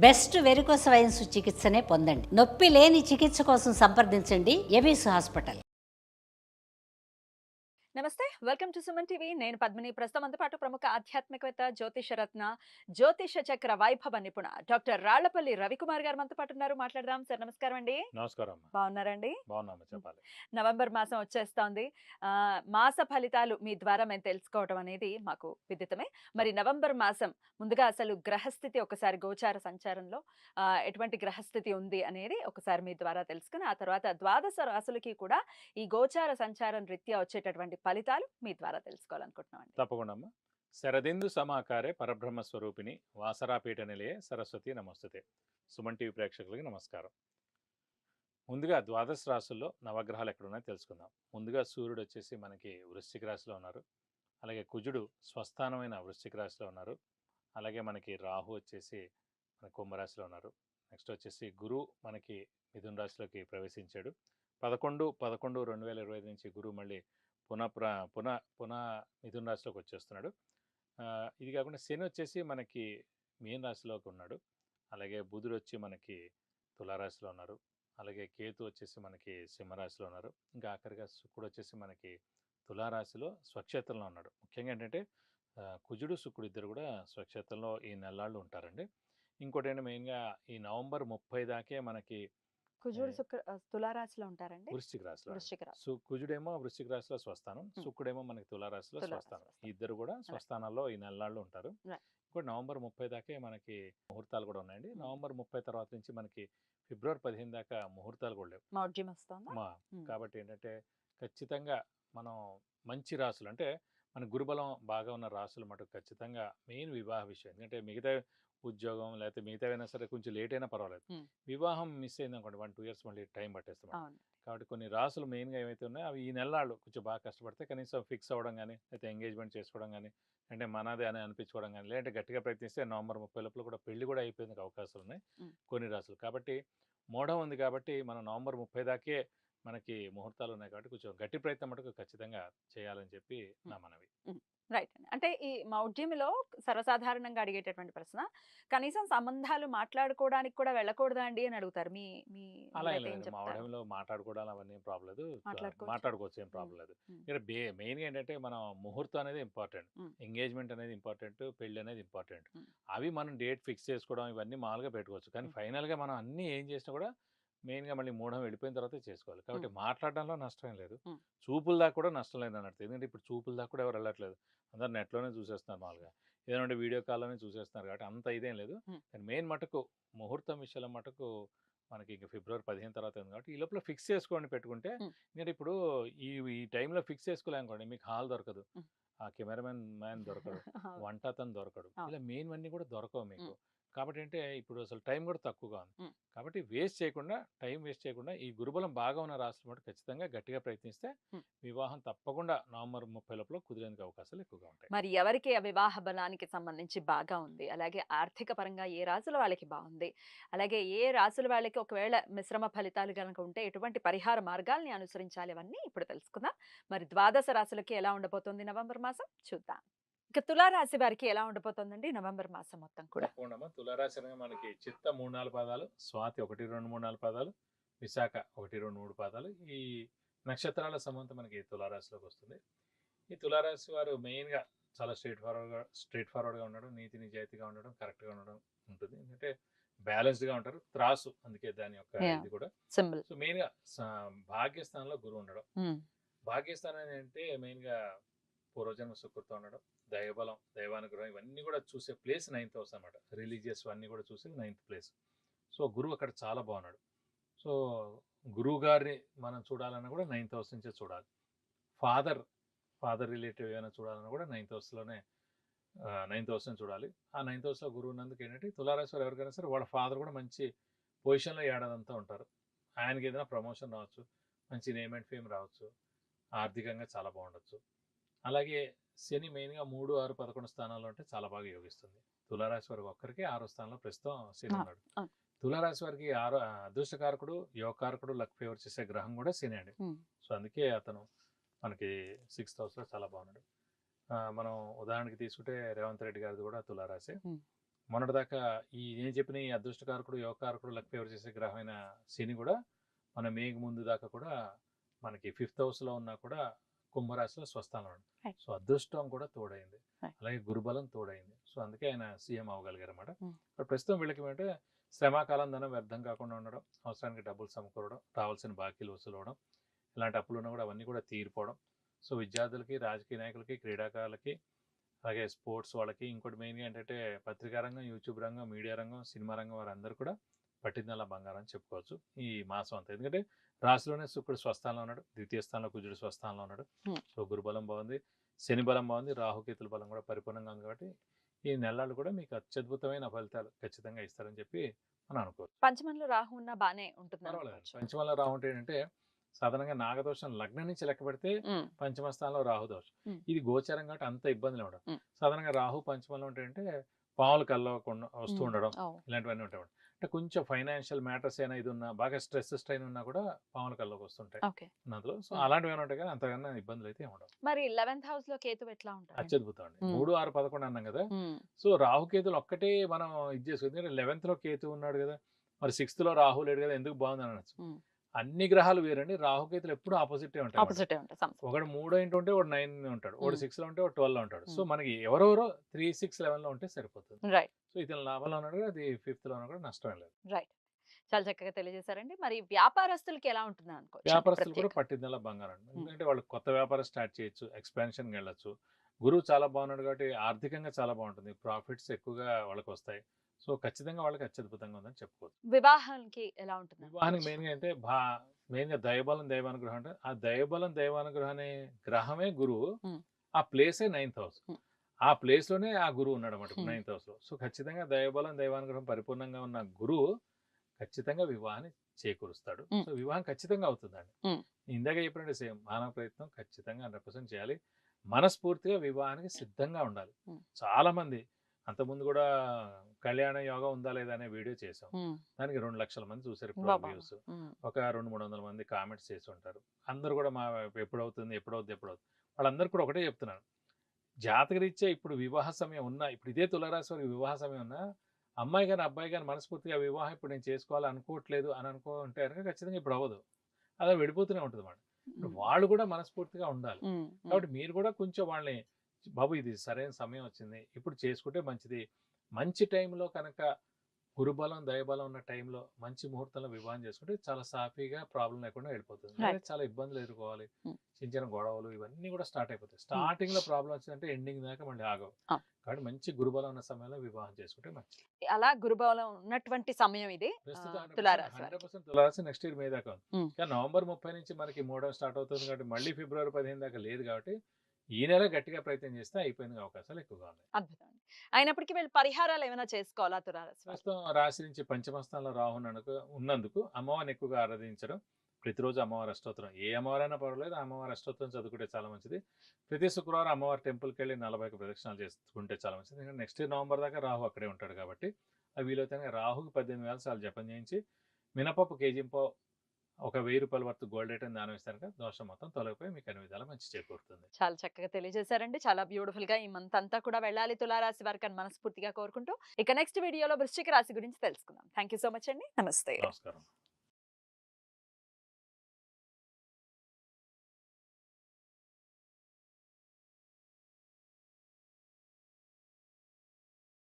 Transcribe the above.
Best varicose wines చికిత్సనే పొందండి. నొప్పి లేని చికిత్స కోసం సంప్రదించండి. ఎబిస్ హాస్పిటల్. నమస్తే వెల్కమ్ టు సుమన్ టీవీ. నేను పద్మిని. ప్రస్తుతం పాటు ప్రముఖ ఆధ్యాత్మికవేత్త జ్యోతిష రత్న జ్యోతిష చక్ర వైభవ నిపుణ డాక్టర్ రాళ్ళపల్లి రవికుమార్ గారు మనతో పాటు ఉన్నారు. మాట్లాడదాం. సార్ నమస్కారం అండి. నమస్కారం బాగున్నారండి? బాగున్నామా చెప్పాలి. నవంబర్ మాసం వచ్చేస్తోంది. ఆ, మాస ఫలితాలు మీ ద్వారా మేము తెలుసుకోవడం అనేది మాకు విదితమే. మరి నవంబర్ మాసం ముందుగా అసలు గ్రహస్థితి ఒకసారి గోచార సంచారంలో ఎటువంటి గ్రహస్థితి ఉంది అనేది ఒకసారి మీ ద్వారా తెలుసుకుని ఆ తర్వాత ద్వాదశ రాసులకి కూడా ఈ గోచార సంచారం రీత్యా వచ్చేటటువంటి ఫలితాలు మీ ద్వారా తెలుసుకోవాలనుకుంటున్నాం అండి తప్పకుండా అమ్మా శరదిందు సమాకారే పరబ్రహ్మ స్వరూపిణి వాసరాపీఠ నిలయే సరస్వతి నమస్తే సుమన్ టీవీ ప్రేక్షకులకి నమస్కారం. ముందుగా ద్వాదశ రాశుల్లో నవగ్రహాలు ఎక్కడున్నాయో తెలుసుకుందాం. ముందుగా సూర్యుడు వచ్చేసి మనకి వృశ్చిక రాశిలో ఉన్నారు. అలాగే కుజుడు స్వస్థానమైన వృశ్చిక రాశిలో ఉన్నారు. అలాగే మనకి రాహు వచ్చేసి మన కుంభరాశిలో ఉన్నారు. నెక్స్ట్ వచ్చేసి గురు మనకి మిథున రాశిలోకి ప్రవేశించాడు. పదకొండు పదకొండు రెండు వేల ఇరవై ఐదు నుంచి గురువు మళ్ళీ పునః ప్ర పునః పునః మిథున రాశిలోకి వచ్చేస్తున్నాడు. ఇది కాకుండా శని వచ్చేసి మనకి మీన రాశిలోకి ఉన్నాడు. అలాగే బుధుడు వచ్చి మనకి తులారాశిలో ఉన్నారు. అలాగే కేతు వచ్చేసి మనకి సింహరాశిలో ఉన్నారు. ఇంకా ఆఖరిగా శుక్రుడు వచ్చేసి మనకి తులారాశిలో స్వక్షేత్రంలో ఉన్నాడు. ముఖ్యంగా ఏంటంటే కుజుడు శుక్రుడు ఇద్దరు కూడా స్వక్షేత్రంలో ఈ నెలాళ్ళు ఉంటారండి. ఇంకోటి ఏంటంటే మెయిన్గా ఈ నవంబర్ ముప్పై దాకే మనకి కుజుడు. శుక్ర తులారాశిలో ఉంటారండి వృశ్చిక రాశిలో అండి. వృశ్చిక రాశి సు కుజుడేమో వృశ్చిక రాశిలో స్వస్థానం. శుక్రుడేమో మనకి తులారాశిలో తులారాశి స్వస్థానం ఇద్దరు కూడా స్వస్థానాల్లో ఈ నెలలాళ్ళు ఉంటారు. ఇప్పుడు నవంబర్ ముప్పై దాకే మనకి ముహూర్తాలు కూడా ఉన్నాయండి. నవంబర్ ముప్పై తర్వాత నుంచి మనకి ఫిబ్రవరి పదిహేను దాకా ముహూర్తాలు కూడా లేవు. కాబట్టి ఏంటంటే ఖచ్చితంగా మనం మంచి రాసులు అంటే మన గురుబలం బాగా ఉన్న రాసులు మటుకు ఖచ్చితంగా మెయిన్ వివాహ విషయం. ఎందుకంటే మిగతా ఉద్యోగం లేకపోతే మిగతా అయినా సరే కొంచెం లేట్ అయినా పర్వాలేదు. వివాహం మిస్ అయింది అనుకోండి వన్ టూ ఇయర్స్ మళ్ళీ టైం పట్టేస్తాం కాబట్టి కొన్ని రాసులు మెయిన్గా ఏవైతే ఉన్నాయో అవి ఈ నెలలు కొంచెం బాగా కష్టపడితే కనీసం ఫిక్స్ అవ్వడం కానీ లేకపోతే ఎంగేజ్మెంట్ చేసుకోవడం కానీ అంటే మనదే అని అనిపించుకోవడం కానీ లేదంటే గట్టిగా ప్రయత్నిస్తే నవంబర్ ముప్పై లోపల కూడా పెళ్ళి కూడా అయిపోయేందుకు అవకాశాలు ఉన్నాయి. కొన్ని రాసులు. కాబట్టి మోడం ఉంది కాబట్టి మనం నవంబర్ ముప్పై దాకే మనకి ముహూర్తాలు ఉన్నాయి కాబట్టి కొంచెం గట్టి ప్రయత్నం మటుకు ఖచ్చితంగా చేయాలని చెప్పి నా మనవి. రైట్ అండి. అంటే ఈ మౌఢ్యంలో సర్వసాధారణంగా అడిగేటటువంటి ప్రశ్న కనీసం సంబంధాలు మాట్లాడుకోవడానికి కూడా వెళ్ళకూడదా అండి? అని అడుగుతారు. మీ మీ అలా మాట్లాడుకోవడం అవన్నీ ప్రాబ్లం లేదు. మాట్లాడుకోవచ్చు. ఏం ప్రాబ్లం లేదు. ఇక్కడ బే మెయిన్గా ఏంటంటే మనం ముహూర్తం అనేది ఇంపార్టెంట్. ఎంగేజ్మెంట్ అనేది ఇంపార్టెంట్. పెళ్ళి అనేది ఇంపార్టెంట్. అవి మనం డేట్ ఫిక్స్ చేసుకోవడం ఇవన్నీ మామూలుగా పెట్టుకోవచ్చు. కానీ. ఫైనల్గా మనం అన్నీ ఏం చేసినా కూడా మెయిన్గా మళ్ళీ మూఢం వెళ్ళిపోయిన తర్వాత చేసుకోవాలి కాబట్టి. మాట్లాడడంలో నష్టం లేదు. చూపుల దాకా కూడా నష్టం లేదు అన్నట్టు ఎందుకంటే ఇప్పుడు చూపుల దాకా కూడా ఎవరు వెళ్ళట్లేదు అందరు నెట్లోనే చూసేస్తున్నారు మామూలుగా ఏదంటే వీడియో కాల్లోనే చూసేస్తున్నారు కాబట్టి అంత ఇదేం లేదు. కానీ మెయిన్ మటుకు ముహూర్తం విషయంలో మటుకు మనకి ఇంకా ఫిబ్రవరి పదిహేను తర్వాత ఉంది కాబట్టి ఈ లోపల ఫిక్స్ చేసుకోండి పెట్టుకుంటే. ఎందుకంటే ఇప్పుడు ఈ ఈ టైంలో ఫిక్స్ చేసుకోలేనుకోండి మీకు హాల్ దొరకదు. ఆ కెమెరామెన్ మ్యాన్ దొరకడు. వంట అతను దొరకడు. ఇలా మెయిన్ అన్నీ కూడా దొరకవు మీకు. కాబట్టి అంటే ఇప్పుడు అసలు టైం కూడా తక్కువగా ఉంది. కాబట్టి వేస్ట్ చేయకుండా టైం వేస్ట్ చేయకుండా ఈ గురుబలం బాగా ఉన్న రాష్ట్రం మటు ఖచ్చితంగా గట్టిగా ప్రయత్నిస్తే. వివాహం తప్పకుండా నవంబర్ ముప్పై లోపల కుదిరేందుకు అవకాశాలు ఎక్కువగా ఉంటాయి. మరి ఎవరికి ఆ వివాహ బలానికి సంబంధించి బాగా ఉంది? అలాగే ఆర్థిక పరంగా ఏ రాసుల వాళ్ళకి బాగుంది? అలాగే ఏ రాసుల వాళ్ళకి ఒకవేళ మిశ్రమ ఫలితాలు కనుక ఉంటే ఎటువంటి పరిహార మార్గాల్ని అనుసరించాలి? అవన్నీ ఇప్పుడు తెలుసుకుందాం. మరి ద్వాదశ రాశులకి ఎలా ఉండబోతుంది నవంబర్ మాసం? చూద్దాం. ఇక తులారాశి వారికి ఎలా ఉండబోతోందండి నవంబర్ మాసం మొత్తం కూడా? తప్పకుండా. తులారాశి అనగా మనకి చిత్త మూడు నాలుగు పాదాలు స్వాతి ఒకటి రెండు మూడు నాలుగు పాదాలు విశాఖ ఒకటి రెండు మూడు పాదాలు. ఈ నక్షత్రాల సమంత మనకి తులారాశిలోకి వస్తుంది. ఈ తులారాశి వారు మెయిన్గా చాలా స్ట్రైట్ ఫార్వర్డ్గా స్ట్రైట్ ఫార్వర్డ్గా ఉండడం నీతి నిజాయితీగా ఉండడం కరెక్ట్గా ఉండడం ఉంటుంది. ఎందుకంటే బ్యాలెన్స్డ్గా ఉంటారు. త్రాసు అందుకే దాని యొక్క. ఇది కూడా. సింబల్. సో మెయిన్గా భాగ్యస్థానంలో గురువు ఉండడం. భాగ్యస్థానం అంటే మెయిన్గా పూర్వజన్మ సుకృతం ఉండడం. దైవబలం దైవానుగ్రహం ఇవన్నీ కూడా చూసే ప్లేస్ నైన్త్ హౌస్ అనమాట రిలీజియస్ అన్నీ కూడా చూసేది నైన్త్ ప్లేస్ సో గురువు అక్కడ చాలా బాగున్నాడు. సో గురువు గారిని మనం చూడాలన్నా కూడా నైన్త్ హౌస్ నుంచే చూడాలి. ఫాదర్ ఫాదర్ రిలేటివ్ ఏమైనా చూడాలన్నా కూడా నైన్త్ హౌస్లోనే నైన్త్ హౌస్ నుంచి చూడాలి. ఆ నైన్త్ హౌస్లో గురువు ఉన్నందుకు ఏంటంటే తులారాశి ఎవరికైనా సరే వాళ్ళ ఫాదర్ కూడా మంచి పొజిషన్లో ఏడాదంతా ఉంటారు. ఆయనకి ఏదైనా ప్రమోషన్ రావచ్చు మంచి నేమ్ అండ్ ఫేమ్ రావచ్చు ఆర్థికంగా చాలా బాగుండొచ్చు. అలాగే శని మెయిన్గా మూడు ఆరు పదకొండు స్థానాల్లో ఉంటే చాలా బాగా యోగిస్తుంది తులారాశి వారికి ఒక్కరికి ఆరో స్థానంలో ప్రస్తుతం శని ఉన్నాడు. తులారాశి వారికి ఆరో అదృష్టకారకుడు యోగకారకుడు లక్ ఫేవర్ చేసే గ్రహం కూడా శని అండి. సో అందుకే అతను మనకి సిక్స్త్ హౌస్లో చాలా బాగున్నాడు మనం ఉదాహరణకి తీసుకుంటే రేవంత్ రెడ్డి గారిది కూడా తులారాశి. మొన్నటిదాకా ఈ నేను చెప్పిన ఈ అదృష్టకారకుడు యోగకారకుడు లక్ ఫేవర్ చేసే గ్రహమైన శని కూడా మన మేఘ ముందు దాకా కూడా మనకి ఫిఫ్త్ హౌస్లో ఉన్నా కూడా కుంభరాశిలో స్వస్థానం. సో అదృష్టం కూడా తోడైంది. అలాగే గురుబలం తోడైంది సో అందుకే ఆయన సీఎం అవ్వగలిగారు అనమాట Hmm. ఇప్పుడు ప్రస్తుతం వీళ్ళకి ఏంటంటే శ్రమాకాలం ధనం వ్యర్థం కాకుండా ఉండడం అవసరానికి డబ్బులు సమకూరడం రావాల్సిన బాకీలు వసూలు అవడం ఇలాంటి అప్పులు ఉన్నా కూడా అవన్నీ కూడా తీరిపోవడం సో విద్యార్థులకి రాజకీయ నాయకులకి క్రీడాకారులకి అలాగే స్పోర్ట్స్ వాళ్ళకి ఇంకోటి మెయిన్గా ఏంటంటే పత్రికా రంగం యూట్యూబ్ రంగం మీడియా రంగం సినిమా రంగం వారందరూ కూడా పట్టిందల్లా బంగారం చెప్పుకోవచ్చు ఈ మాసం అంతా ఎందుకంటే రాశిలోనే శుక్రుడు స్వస్థానంలో ఉన్నాడు. ద్వితీయ స్థానంలో కుజుడు స్వస్థానంలో ఉన్నాడు. సో గురుబలం బాగుంది. శని బలం బాగుంది. రాహుకేతుల బలం కూడా పరిపూర్ణంగా ఉంది కాబట్టి ఈ నెలలు కూడా మీకు అత్యద్భుతమైన ఫలితాలు ఖచ్చితంగా ఇస్తారని చెప్పి మనం అనుకోవచ్చు. పంచమంలో రాహు ఉన్న బానే ఉంటుంది. పంచమంలో రాహు అంటే ఏంటంటే సాధారణంగా నాగదోషం లగ్నం నుంచి లెక్క పెడితే పంచమ స్థానంలో రాహు దోషం. ఇది గోచరం కాబట్టి అంత ఇబ్బందులు ఉండవు. మ్. సాధారణంగా రాహు పంచమంలో ఉంటాయంటే పాములు కలవకుండా వస్తూ ఉండడం ఇలాంటివన్నీ ఉంటాయి. అంటే కొంచెం ఫైనాన్షియల్ మ్యాటర్స్ అయినా ఇది ఉన్నా బాగా స్ట్రెస్ స్ట్రైన్ ఉన్నా కూడా పాముల కల్లోకి వస్తుంటాయి ఓకే. అందులో. సో. అలాంటివి ఏమైనా ఉంటాయి కానీ అంతకన్నా ఇబ్బందులు అయితే ఉండవు. మరి లెవెన్త్ హౌస్లో కేతు ఎట్లా ఉంటారు అత్యద్భుతం అండి. మూడు ఆరు పదకొండు అన్నాం కదా. సో రాహుకేతులు ఒక్కటే మనం ఇది చేసుకుంది లెవెన్త్లో కేతు ఉన్నాడు కదా. మరి సిక్స్త్లో రాహు లేడు కదా ఎందుకు బాగుంది అని అనొచ్చు. అన్ని గ్రహాలు వేరండి. రాహుకేతులు ఎప్పుడు ఆపోజిట్ ఉంటాయి. ఆపోజిట్ ఒకడు మూడో ఇంటి ఉంటే ఒకడు నైన్ ఉంటాడు. ఒకడు మ్. సిక్స్లో ఉంటే ఒకడు ట్వెల్వ్లో ఉంటాడు. సో. మనకి ఎవరెవరో త్రీ సిక్స్ లెవెన్లో ఉంటే సరిపోతుంది. రైట్. సో ఇతను లాభంలో ఉన్నాడు అది ఫిఫ్త్లో ఉన్నా కూడా నష్టం లేదు. రైట్. చాలా చక్కగా తెలియజేశారండి. మరి వ్యాపారస్తులకి ఎలా ఉంటుంది అనుకోవచ్చు. వ్యాపారస్తులు కూడా. పట్టిందల్లా బంగారం. ఎందుకంటే వాళ్ళు కొత్త వ్యాపారం స్టార్ట్ చేయొచ్చు ఎక్స్పాన్షన్ వెళ్ళొచ్చు. గురువు చాలా బాగున్నాడు కాబట్టి ఆర్థికంగా చాలా బాగుంటుంది. ప్రాఫిట్స్ ఎక్కువగా వాళ్ళకి వస్తాయి సో ఖచ్చితంగా వాళ్ళకి అత్యద్భుతంగా ఉందని చెప్పుకోవచ్చు వివాహానికి ఎలా ఉంటుంది వివాహానికి మెయిన్గా అంటే భా మెయిన్గా దైవబలం దైవానుగ్రహం అంటే ఆ దైవబలం దైవానుగ్రహం అనే గ్రహమే గురువు. ఆ ప్లేసే నైన్త్ హౌస్. ఆ ప్లేస్లోనే ఆ గురువు ఉన్నాడు అనమాట. నైన్త్ హౌస్లో సో ఖచ్చితంగా దైవబలం దైవానుగ్రహం పరిపూర్ణంగా ఉన్న గురువు ఖచ్చితంగా వివాహాన్ని చేకూరుస్తాడు. సో వివాహం ఖచ్చితంగా అవుతుందండి. ఇందాక చెప్పినట్టు సేమ్ మానవ ప్రయత్నం ఖచ్చితంగా హండ్రెడ్ పర్సెంట్ చేయాలి మనస్ఫూర్తిగా వివాహానికి సిద్ధంగా ఉండాలి. చాలా మంది అంతకుముందు కూడా కళ్యాణ యోగం ఉందా లేదా అనే వీడియో చేసాం దానికి రెండు లక్షల మంది చూసారు. వ్యూస్ ఒక రెండు మూడు వందల మంది కామెంట్స్ చేసి ఉంటారు. అందరూ కూడా మా ఎప్పుడవుతుంది ఎప్పుడవుతుంది ఎప్పుడవుతుంది వాళ్ళందరూ కూడా ఒకటే చెప్తున్నాను జాతకరీత్యా ఇప్పుడు వివాహ సమయం ఉన్నా ఇప్పుడు ఇదే తులరాశి వారికి వివాహ సమయం ఉన్నా అమ్మాయి కానీ అబ్బాయి కానీ మనస్ఫూర్తిగా వివాహం ఇప్పుడు నేను చేసుకోవాలి అనుకోవట్లేదు అని అనుకుంటే కనుక ఖచ్చితంగా ఇప్పుడు అవ్వదు. అలా వెళ్ళిపోతూనే ఉంటుంది మాట వాళ్ళు కూడా మనస్ఫూర్తిగా ఉండాలి. కాబట్టి మీరు కూడా కొంచెం వాళ్ళని బాబు ఇది సరైన సమయం వచ్చింది. ఇప్పుడు చేసుకుంటే మంచిది. మంచి టైంలో కనుక గురుబలం దయబలం ఉన్న టైంలో మంచి ముహూర్తంలో వివాహం చేసుకుంటే చాలా సాఫీగా ప్రాబ్లం లేకుండా వెళ్ళిపోతుంది. చాలా ఇబ్బందులు ఎదుర్కోవాలి. చిన్న చిన్న గొడవలు ఇవన్నీ కూడా స్టార్ట్ అయిపోతాయి. స్టార్టింగ్లో ప్రాబ్లం వచ్చిందంటే ఎండింగ్ దాకా మళ్ళీ ఆగవు. కాబట్టి మంచి గురుబలం ఉన్న సమయంలో వివాహం చేసుకుంటే మంచిది. అలా గురుబలం ఉన్నటువంటి సమయం ఇది. తులారాశి నెక్స్ట్ ఇయర్ మే దాకా. కానీ నవంబర్ ముప్పై నుంచి మనకి మూడో స్టార్ట్ అవుతుంది కాబట్టి మళ్ళీ ఫిబ్రవరి పదిహేను దాకా లేదు కాబట్టి ఈ నెల గట్టిగా ప్రయత్నం చేస్తే అయిపోయిన అవకాశాలు ఎక్కువగా ఉన్నాయి అద్భుతం. అయినప్పటికీ వీళ్ళు పరిహారాలు ఏమైనా చేసుకోవాలా తులారాశి? ప్రస్తుతం రాశి నుంచి పంచమస్థానంలో రాహు ఉన్నందుకు ఉన్నందుకు అమ్మవారిని ఎక్కువగా ఆరాధించడం ప్రతిరోజు అమ్మవారి అష్టోత్తరం ఏ అమ్మవారైనా పర్వాలేదు అమ్మవారి అష్టోత్తరం చదువుకుంటే చాలా మంచిది ప్రతి శుక్రవారం అమ్మవారి టెంపుల్కి వెళ్ళి నలభై ప్రదక్షిణాలు చేసుకుంటే చాలా మంచిది ఎందుకంటే నెక్స్ట్ ఇయర్ నవంబర్ దాకా రాహు అక్కడే ఉంటాడు కాబట్టి అవి వీలైతే రాహుకి పద్దెనిమిది వేల సార్లు జపం చేయించి మినపప్పు కేజీంపో ఒక వెయ్యి రూపాయల వరకు గోల్డ్ ఐటమ్ దానం ఇస్తాను కదా దోషం మొత్తం తొలగిపోయి మీకు అన్ని విధాలా మంచి చేకూరుతుంది. చాలా చక్కగా తెలియజేశారండి. చాలా బ్యూటిఫుల్గా ఈ మంత్ అంతా కూడా వెళ్ళాలి తులారాశి వారికి అని మనస్ఫూర్తిగా కోరుకుంటూ ఇక నెక్స్ట్ వీడియోలో వృశ్చిక రాశి గురించి తెలుసుకుందాం. థ్యాంక్ యూ సో మచ్ అండి. నమస్తే. నమస్కారం.